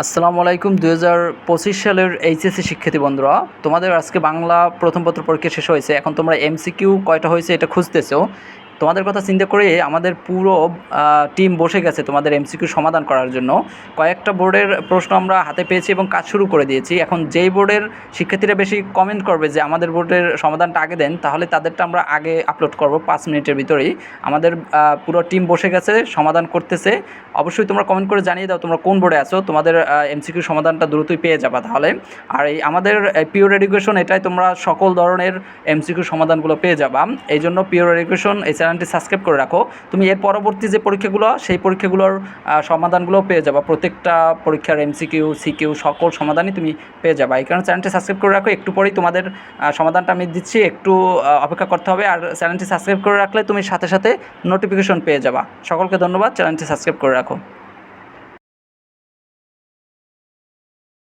আসসালামু আলাইকুম দু হাজার পঁচিশ সালের এইচএসসি শিক্ষার্থী বন্ধুরা। তোমাদের আজকে বাংলা প্রথম পত্র পরীক্ষা শেষ হয়েছে। এখন তোমরা এমসিকিউ কয়টা হয়েছে এটা খুঁজতেছো। তোমাদের কথা চিন্তা করে আমাদের পুরো টিম বসে গেছে তোমাদের এমসিকিউ সমাধান করার জন্য। কয়েকটা বোর্ডের প্রশ্ন আমরা হাতে পেয়েছি এবং কাজ শুরু করে দিয়েছি। এখন যেই বোর্ডের শিক্ষার্থীরা বেশি কমেন্ট করবে যে আমাদের বোর্ডের সমাধানটা আগে দেন, তাহলে তাদেরটা আমরা আগে আপলোড করব পাঁচ মিনিটের ভিতরেই। আমাদের পুরো টিম বসে গেছে, সমাধান করতেছে। অবশ্যই তোমরা কমেন্ট করে জানিয়ে দাও তোমরা কোন বোর্ডে আছো। তোমাদের এমসিকিউ সমাধানটা দ্রুতই পেয়ে যাবা তাহলে। আর এই আমাদের পিওর এডুকেশন এটাই তোমরা সকল ধরনের এমসিকিউ সমাধানগুলো পেয়ে যাবা। এই জন্য পিওর এডুকেশন এই চ্যানেলটি সাবস্ক্রাইব করে রাখো। তুমি এর পরবর্তী যে পরীক্ষাগুলো, সেই পরীক্ষাগুলোর সমাধানগুলো পেয়ে যাবা। প্রত্যেকটা পরীক্ষার এমসিকিউ, সিকিউ সকল সমাধানই তুমি পেয়ে যাবা। এই কারণে চ্যানেলটি সাবস্ক্রাইব করে রাখো। একটু পরেই তোমাদের সমাধানটা আমি দিচ্ছি। একটু অপেক্ষা করতে হবে। আর চ্যানেলটি সাবস্ক্রাইব করে রাখলে তুমি সাথে সাথে নোটিফিকেশন পেয়ে যাবা। সকলকে ধন্যবাদ। চ্যানেলটি সাবস্ক্রাইব করে রাখো।